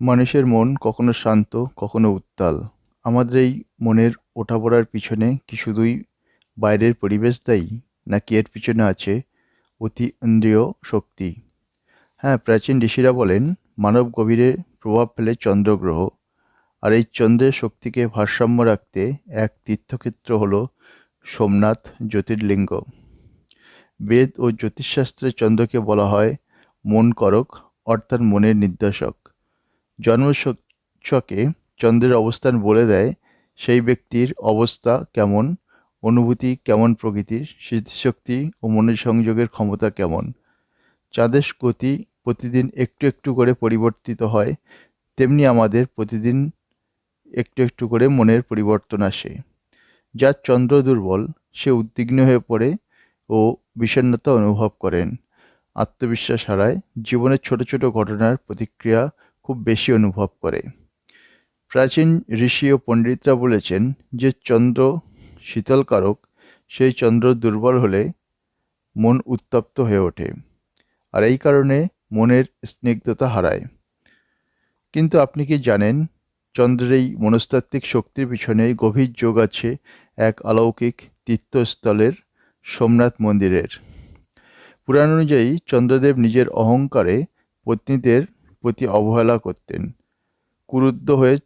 মানুষের মন কখনো শান্ত, কখনো উত্তাল। আমাদের এই মনের ওঠাপড়ার পিছনে কি শুধুই বাইরের পরিবেশ দায়ী, নাকি এর পিছনে আছে অতি ইন্দ্রিয় শক্তি? হ্যাঁ প্রাচীন ঋষিরা বলেন, মানব গভীরে প্রভাব ফেলে চন্দ্রগ্রহ আর এই চন্দ্রের শক্তিকে ভারসাম্য রাখতে এক তীর্থক্ষেত্র হল সোমনাথ জ্যোতির্লিঙ্গ। বেদ ও জ্যোতিষশাস্ত্রে চন্দ্রকে বলা হয় মন করক অর্থাৎ মনের নির্দেশক। জন্মছকে চন্দ্রের অবস্থান বলে দেয়, সেই ব্যক্তির অবস্থা কেমন, অনুভূতি কেমন প্রকৃতির, স্মৃতিশক্তি ও মনের সংযোগের ক্ষমতা কেমন। চাঁদের গতি প্রতিদিন একটু একটু করে পরিবর্তিত হয়, তেমনি আমাদের প্রতিদিন একটু একটু করে মনের পরিবর্তন আসে। যার চন্দ্র দুর্বল, সে উদ্বিগ্ন হয়ে পড়ে ও বিষণ্ণতা অনুভব করেন। আত্মবিশ্বাস হারায়, জীবনের ছোট ছোট ঘটনার প্রতিক্রিয়া খুব বেশি অনুভব করে। প্রাচীন ঋষি ও পণ্ডিতরা বলেছেন যে চন্দ্র শীতলকারক, সেই চন্দ্র দুর্বল হলে মন উত্তপ্ত হয়ে ওঠে আর এই কারণে মনের স্নিগ্ধতা হারায়। কিন্তু আপনি কি জানেন চন্দ্রের এই মনস্তাত্ত্বিক শক্তির পিছনে গভীর যোগ আছে এক অলৌকিক তীর্থস্থলের সোমনাথ মন্দিরের? পুরাণ অনুযায়ী চন্দ্রদেব নিজের অহংকারে পত্নীদের প্রতি অবহেলা করতেন। ক্রুদ্ধ হয়ে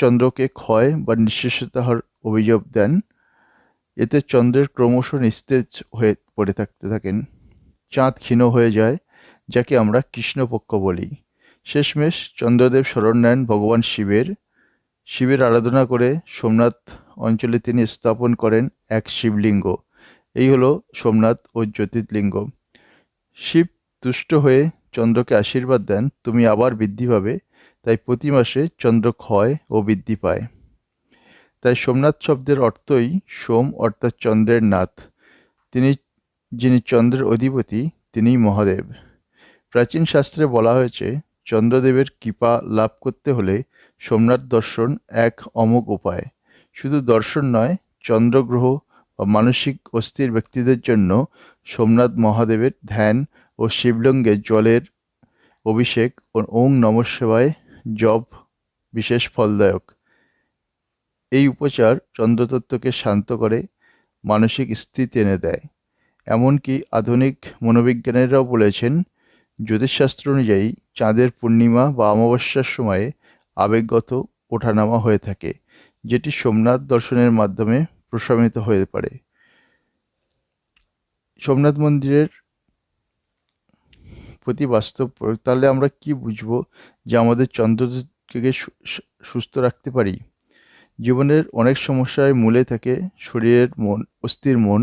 চন্দ্রকে ক্ষয় বা নিঃশেষতার অভিযোগ দেন। এতে চন্দ্রের ক্রমশ নিস্তেজ হয়ে পড়ে থাকতে থাকেন। চাঁদ ক্ষীণ হয়ে যায়, যাকে আমরা কৃষ্ণপক্ষ বলি। শেষমেশ চন্দ্রদেব স্মরণ নেন ভগবান শিবের। শিবের আরাধনা করে সোমনাথ অঞ্চলে তিনি স্থাপন করেন এক শিবলিঙ্গ। এই হলো সোমনাথ ও জ্যোতির্লিঙ্গ। শিব তুষ্ট হয়ে চন্দ্রকে আশীর্বাদ দেন, তুমি আবার বৃদ্ধি পাবে। তাই প্রতি মাসে চন্দ্র ক্ষয় ও বৃদ্ধি পায়। তাই সোমনাথ শব্দের অর্থই সোম অর্থাৎ চন্দ্রের নাথ। তিনি, যিনি চন্দ্রের অধিপতি, তিনিই মহাদেব। প্রাচীন শাস্ত্রে বলা হয়েছে, চন্দ্রদেবের কৃপা লাভ করতে হলে সোমনাথ দর্শন এক অমোঘ উপায়। শুধু দর্শন নয়, চন্দ্রগ্রহ বা মানসিক অস্থির ব্যক্তিদের জন্য সোমনাথ মহাদেবের ধ্যান ও শিবলিঙ্গে জলের অভিষেক ও ওং নম সেবায় জপ বিশেষ ফলদায়ক। এই উপচার চন্দ্রতত্ত্বকে শান্ত করে মানসিক স্থিতি এনে দেয়। এমনকি আধুনিক মনোবিজ্ঞানীরাও বলেছেন, জ্যোতিষশাস্ত্র অনুযায়ী চাঁদের পূর্ণিমা বা অমাবস্যার সময়ে আবেগগত ওঠানামা হয়ে থাকে, যেটি সোমনাথ দর্শনের মাধ্যমে প্রশমিত হয়ে পারে সোমনাথ মন্দিরের প্রতি বাস্তব প্রয়োগ, তাহলে আমরা কি বুঝব যে আমাদের চন্দ্রকে সুস্থ রাখতে পারি? জীবনের অনেক সমস্যায় মূলে থাকে শরীরের মন, অস্থির মন।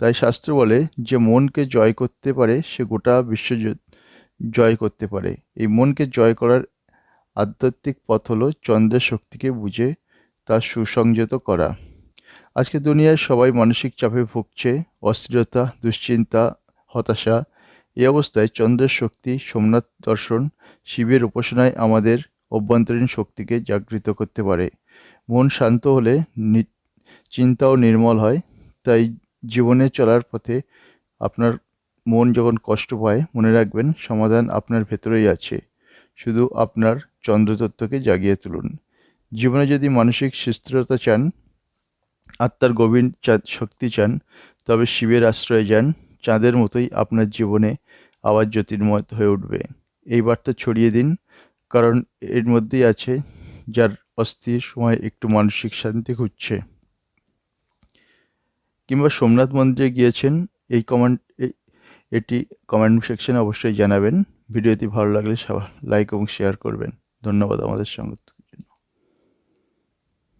তাই শাস্ত্র বলে, যে মনকে জয় করতে পারে, সে গোটা বিশ্ব জয় করতে পারে। এই মনকে জয় করার আধ্যাত্মিক পথ হলো চন্দ্রের শক্তিকে বুঝে তা সুসংযত করা। আজকে দুনিয়ায় সবাই মানসিক চাপে ভুগছে, অস্থিরতা, দুশ্চিন্তা, হতাশা এই অবস্থায় চন্দ্রের শক্তি, সোমনাথ দর্শন, শিবের উপাসনায় আমাদের অভ্যন্তরীণ শক্তিকে জাগৃত করতে পারে। মন শান্ত হলে চিন্তাও নির্মল হয়। তাই জীবনে চলার পথে আপনার মন যখন কষ্ট পায়, মনে রাখবেন সমাধান আপনার ভেতরেই আছে। শুধু আপনার চন্দ্রতত্ত্বকে জাগিয়ে তুলুন। জীবনে যদি মানসিক সুস্থিরতা চান, আত্মার গভীর চা শক্তি চান, তবে শিবের আশ্রয়ে যান। চাঁদের মতোই আপনার জীবনে আবার জ্যোতির্ময় হয়ে উঠবে। এই বার্তা ছড়িয়ে দিন, কারণ এর মধ্যেই আছে যার অস্থির সময় একটু মানসিক শান্তি খুঁজছে। কিংবা সোমনাথ মন্দিরে গিয়েছেন, এই কমেন্ট এটি কমেন্ট সেকশনে অবশ্যই জানাবেন। ভিডিওটি ভালো লাগলে লাইক এবং শেয়ার করবেন। ধন্যবাদ আমাদের সঙ্গে।